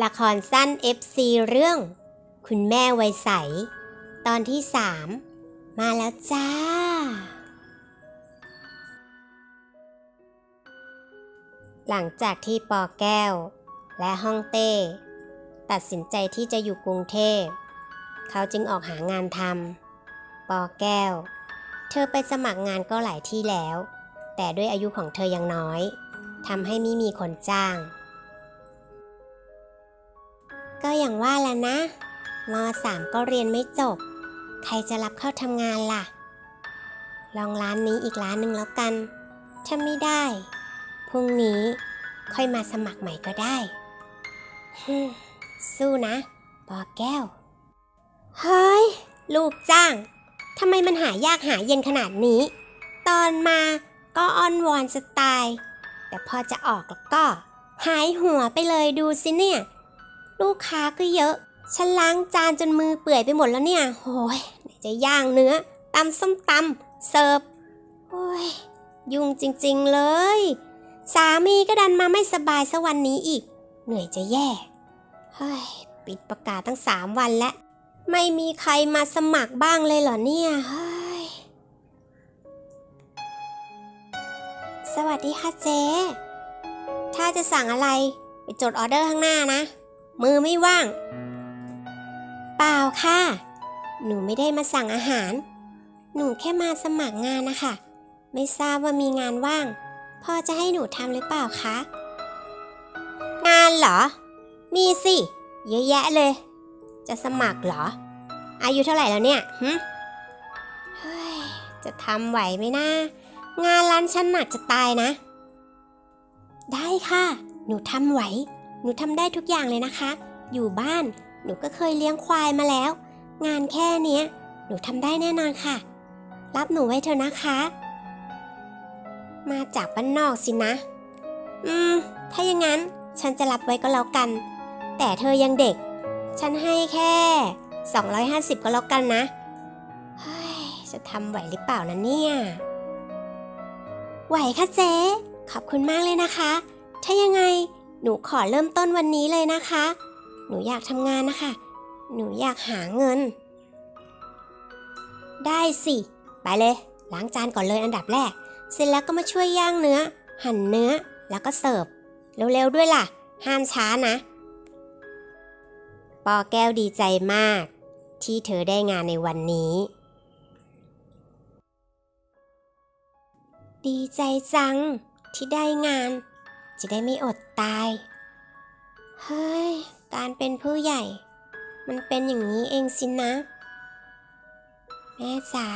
ละครสั้น FC เรื่อง คุณแม่ไวใส ตอนที่สามมาแล้วจ้า หลังจากที่ปอแก้ว และฮ่องเต้ ตัดสินใจที่จะอยู่กรุงเทพ เขาจึงออกหางานทำปอแก้ว เธอไปสมัครงานก็หลายที่แล้ว แต่ด้วยอายุของเธอยังน้อยทำให้ไม่มีคนจ้าง ก็อย่างว่าแล้วนะมสามก็เรียนไม่จบ ใครจะรับเข้าทำงานล่ะ ลองร้านนี้อีกร้านหนึ่งแล้วกัน ถ้าไม่ได้ พรุ่งนี้ค่อยมาสมัครใหม่ก็ได้ สู้นะปอแก้ว เฮ้ย ลูกจ้างทำไมมันหายากหาเย็นขนาดนี้ ตอนมาก็อ้อนวอนสไตล์ แต่พอจะออกแล้วก็ หายหัวไปเลยดูสิเนี่ย ลูกค้าก็เยอะ ฉันล้างจานจนมือเปื่อยไปหมดแล้วเนี่ยโอ้ยไหนจะย่างเนื้อตำส้มตำเสิร์ฟโอ้ยยุ่งจริงๆเลย สามีก็ดันมาไม่สบายสักวันนี้อีก เหนื่อยจะแย่เฮ้ยปิดประกาศตั้งสามวันแล้ว ไม่มีใครมาสมัครบ้างเลยเหรอเนี่ยเฮ้ยสวัสดีค่ะเจ๊ถ้าจะสั่งอะไร ไปจดออเดอร์ข้างหน้านะ มือไม่ว่าง เปล่าค่ะ หนูไม่ได้มาสั่งอาหาร หนูแค่มาสมัครงานนะคะ ไม่ทราบว่ามีงานว่าง พ่อจะให้หนูทำหรือเปล่าคะ งานเหรอ มีสิ เยอะแยะเลย จะสมัครเหรอ อายุเท่าไหร่แล้วเนี่ยหึเฮ้ย จะทำไหวไหมนะ งานร้านฉันหนักจะตายนะ ได้ค่ะ หนูทำไหว หนูทำได้ทุกอย่างเลยนะคะ อยู่บ้านหนูก็เคยเลี้ยงควายมาแล้ว งานแค่เนี้ย หนูทำได้แน่นอนค่ะ รับหนูไว้เถอะนะคะ มาจากบ้านนอกสินะ อืม ถ้าอย่างนั้นฉันจะรับไว้ก็แล้วกัน แต่เธอยังเด็ก ฉันให้แค่ 250 ก็แล้วกันนะ เฮ้ย จะทำไหวหรือเปล่านะเนี่ย ไหวค่ะเจ๊ ขอบคุณมากเลยนะคะ ถ้ายังไง หนูขอเริ่มต้นวันนี้เลยนะคะ หนูอยากทำงานนะคะ หนูอยากหาเงิน ได้สิ ไปเลย ล้างจานก่อนเลยอันดับแรก เสร็จแล้วก็มาช่วยย่างเนื้อ หั่นเนื้อ แล้วก็เสิร์ฟ เร็วๆด้วยล่ะ ห้ามช้านะ ปอแก้วดีใจมาก ที่เธอได้งานในวันนี้ ดีใจจังที่ได้งาน จะได้ไม่อดตาย เฮ้ย การเป็นผู้ใหญ่ มันเป็นอย่างนี้เองสินะ แม่จ๋า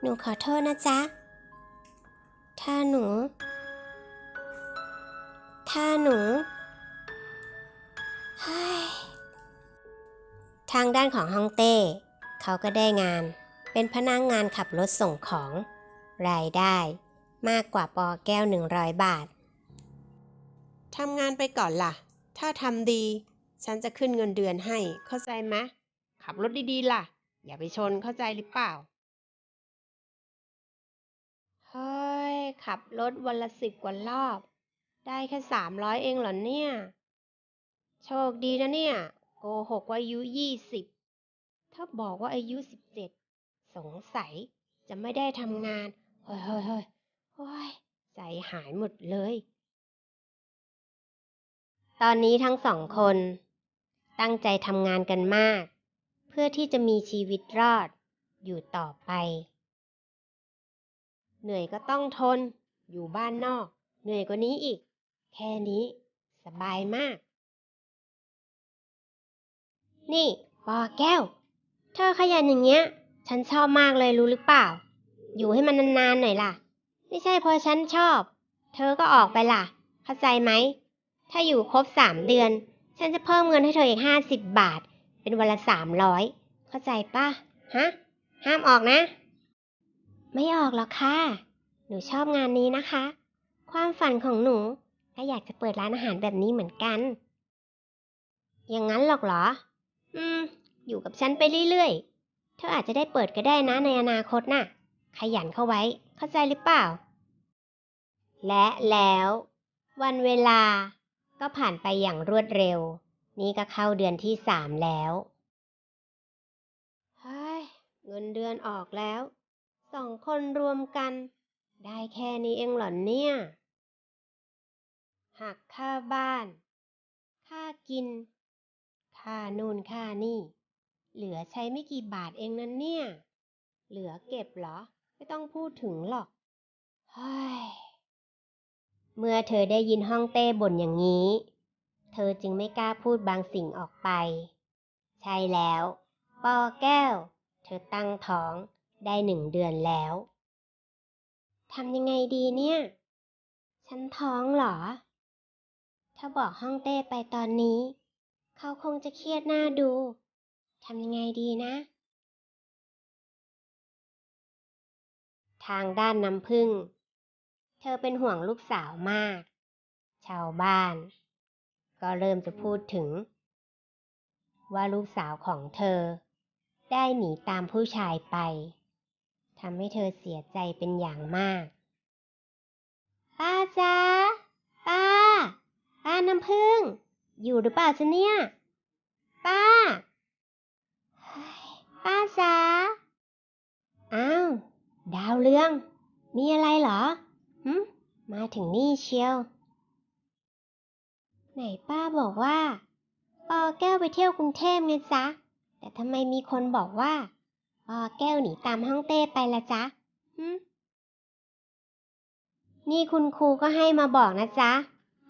หนูขอโทษนะจ๊ะ ถ้าหนู ถ้าหนูเฮ้ยทางด้านของฮองเต้ เขาก็ได้งาน เป็นพนักงงานขับรถส่งของ รายได้มากกว่าปอแก้ว 100 บาท ทำงานไปก่อนล่ะ ถ้าทำดี ฉันจะขึ้นเงินเดือนให้ เข้าใจไหมขับรถดีๆล่ะ อย่าไปชนเข้าใจหรือเปล่า เฮ้ย ขับรถวันละสิบกว่ารอบ ได้แค่สามร้อยเองเหรอเนี่ย โชคดีนะเนี่ย โกหกว่าอายุยี่สิบ ถ้าบอกว่าอายุสิบเจ็ด สงสัยจะไม่ได้ทำงาน เฮ้ยเฮ้ยเฮ้ยโอ้ยใจหายหมดเลย ตอนนี้ทั้งสองคน ตั้งใจทำงานกันมาก เพื่อที่จะมีชีวิตรอดอยู่ต่อไป เหนื่อยก็ต้องทน อยู่บ้านนอก เหนื่อยกว่านี้อีก แค่นี้ สบายมาก นี่ปอแก้ว เธอขยันอย่างเงี้ย ฉันชอบมากเลยรู้หรือเปล่า อยู่ให้มันนานๆหน่อยล่ะ ไม่ใช่เพราะฉันชอบ เธอก็ออกไปล่ะ เข้าใจไหม ถ้าอยู่ครบสามเดือน ฉันจะเพิ่มเงินให้เธออีกห้าสิบบาท เป็นวันละสามร้อยเข้าใจปะฮะ ห้ามออกนะ ไม่ออกหรอกค่ะ หนูชอบงานนี้นะคะ ความฝันของหนูก็อยากจะเปิดร้านอาหารแบบนี้เหมือนกัน อย่างนั้นหรอกเหรอ อืม อยู่กับฉันไปเรื่อยๆ เธออาจจะได้เปิดก็ได้นะในอนาคตน่ะ ขยันเข้าไว้ เข้าใจหรือเปล่า และแล้ว วันเวลา ก็ผ่านไปอย่างรวดเร็ว นี่ก็เข้าเดือนที่สามแล้วเฮ้ยเงินเดือนออกแล้วสองคนรวมกัน ได้แค่นี้เองเหรอเนี่ย หักค่าบ้าน ค่ากิน ค่านู่นค่านี่ เหลือใช้ไม่กี่บาทเองนั่นเนี่ย เหลือเก็บเหรอ ไม่ต้องพูดถึงหรอกเฮ้ย เมื่อเธอได้ยินห้องเต้บ่นอย่างนี้ เธอจึงไม่กล้าพูดบางสิ่งออกไป ใช่แล้ว ปอแก้ว เธอตั้งท้องได้หนึ่งเดือนแล้วทำยังไงดีเนี่ย ฉันท้องเหรอ ถ้าบอกห้องเต้ไปตอนนี้ เขาคงจะเครียดหน้าดู ทำยังไงดีนะ ทางด้านน้ำพึ่ง ธอเป็นห่วงลูกสาวมาก ชาวบ้าน ก็เริ่มจะพูดถึง ว่าลูกสาวของเธอ ได้หนีตามผู้ชายไปทำให้เธอเสียใจเป็นอย่างมาก ป้าจ๊ะป้า ป้าน้ำพึ่ง อยู่หรือเปล่าจ๊ะเนี่ย ป้า ป้าจ๊ะอ้าว ดาวเรือง มีอะไรเหรอ หึมาถึงนี่เชียว ไหนป้าบอกว่าปอแก้วไปเที่ยวกรุงเทพไงจ๊ะ แต่ทำไมมีคนบอกว่าปอแก้วหนีตามห้องเต้ไปละจ๊ะหึนี่คุณครูก็ให้มาบอกนะจ๊ะ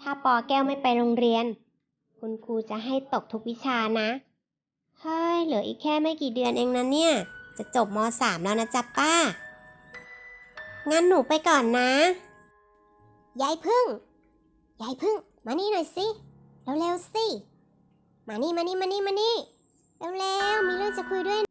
ถ้าปอแก้วไม่ไปโรงเรียน คุณครูจะให้ตกทุกวิชานะ เฮ้ย เหลืออีกแค่ไม่กี่เดือนเองนะเนี่ย จะจบมสามแล้วนะจ๊ะป้า งั้นหนูไปก่อนนะ ยายพึ่ง ยายพึ่ง มานี่หน่อยสิ เร็วๆสิ มานี่มานี่มานี่มานี่ เร็วๆ มีเรื่องจะคุยด้วย